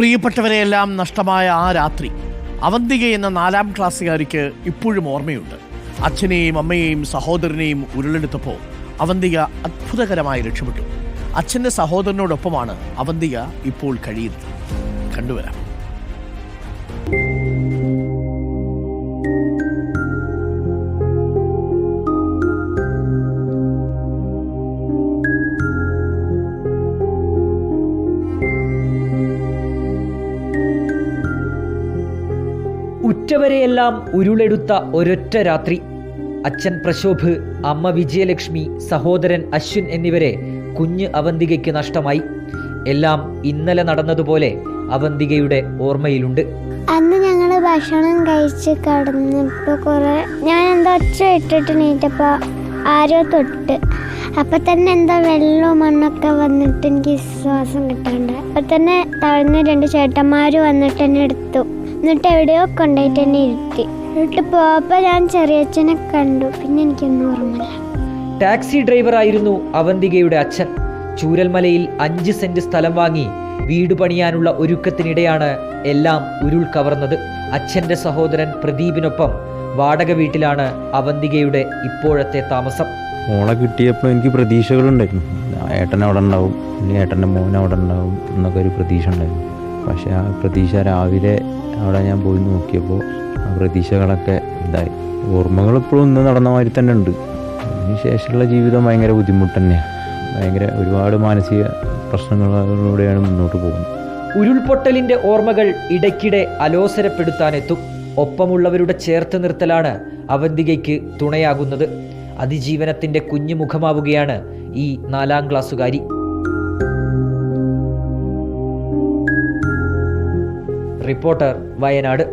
പ്രിയപ്പെട്ടവരെയെല്ലാം നഷ്ടമായ ആ രാത്രി അവന്തിക എന്ന നാലാം ക്ലാസ്സുകാരിക്ക് ഇപ്പോഴും ഓർമ്മയുണ്ട്. അച്ഛനെയും അമ്മയെയും സഹോദരനെയും ഉരുളെടുത്തപ്പോൾ അവന്തിക അത്ഭുതകരമായി രക്ഷപ്പെട്ടു. അച്ഛന്റെ സഹോദരനോടൊപ്പമാണ് അവന്തിക ഇപ്പോൾ കഴിയുന്നത്. കണ്ടുവരാം. ഉറ്റവരെയെല്ലാം ഉരുളെടുത്ത ഒരൊറ്റ രാത്രി. അച്ഛൻ പ്രശോഭ് അമ്മ വിജയലക്ഷ്മി സഹോദരൻ അശ്വിൻ എന്നിവരെ കുഞ്ഞ് അവന്തികയ്ക്ക് നഷ്ടമായി. എല്ലാം ഇന്നലെ നടന്നതുപോലെ അവന്തികയുടെ ഓർമ്മയിലുണ്ട്. അന്ന് ഞങ്ങൾ ഭക്ഷണം കഴിച്ച് കിടന്നപ്പോൾ കുറേ ഞാൻ എന്താ ഒച്ച ഇട്ടിട്ട് നീറ്റപ്പോൾ ആരോ തൊട്ട്. അപ്പൊ തന്നെ എന്താ വെള്ളവും മണ്ണൊക്കെ വന്നിട്ട് എനിക്ക് ശ്വാസം കിട്ടാണ്ട്. അപ്പൊ തന്നെ തഴഞ്ഞ രണ്ട് ചേട്ടന്മാര് വന്നിട്ട് എന്നെ എടുത്തു. എന്നിട്ട് എവിടെയോ കൊണ്ടുപോയിട്ട് എന്നെ ഇരുത്തി. എന്നിട്ട് പോയപ്പോൾ ഞാൻ ചെറിയച്ഛനെ കണ്ടു. പിന്നെ എനിക്കൊന്നും ഓർമ്മയില്ല. ടാക്സി ഡ്രൈവർ ആയിരുന്നു അവന്തികയുടെ അച്ഛൻ. ചൂരൽമലയിൽ അഞ്ച് സെന്റ് സ്ഥലം വാങ്ങി വീട് പണിയാനുള്ള ഒരുക്കത്തിനിടെയാണ് എല്ലാം ഉരുൾ കവർന്നത്. അച്ഛന്റെ സഹോദരൻ പ്രദീപിനൊപ്പം വാടക വീട്ടിലാണ് അവന്തികയുടെ ഇപ്പോഴത്തെ താമസം. മോളെ കിട്ടിയപ്പോൾ എനിക്ക് പ്രതീക്ഷകളുണ്ടായിരുന്നു. ഏട്ടൻ അവിടെ ഉണ്ടാവും ഏട്ടന്റെ മോൻ അവിടെ ഉണ്ടാവും എന്നൊക്കെ ഒരു പ്രതീക്ഷ ഉണ്ടായിരുന്നു. പക്ഷേ ആ പ്രതീക്ഷ രാവിലെ അവിടെ ഞാൻ പോയി നോക്കിയപ്പോൾ ആ പ്രതീക്ഷകളൊക്കെ ഇതായി. ഓർമ്മകൾ ഇപ്പോഴും ഇന്ന് നടന്ന മാതിരി തന്നെ ഉണ്ട്. അതിന് ശേഷമുള്ള ജീവിതം ഭയങ്കര ബുദ്ധിമുട്ട് തന്നെയാണ്. ഭയങ്കര ഒരുപാട് മാനസിക പ്രശ്നങ്ങളിലൂടെയാണ് മുന്നോട്ട് പോകുന്നത്. ഉരുൾപൊട്ടലിന്റെ ഓർമ്മകൾ ഇടയ്ക്കിടെ അലോസരപ്പെടുത്താനെത്തും. ഒപ്പമുള്ളവരുടെ ചേർത്ത് നിർത്തലാണ് അവന്തികയ്ക്ക് തുണയാകുന്നത്. അതിജീവനത്തിന്റെ കുഞ്ഞു മുഖമാവുകയാണ് ഈ നാലാം ക്ലാസ്സുകാരി. റിപ്പോർട്ടർ വയനാട്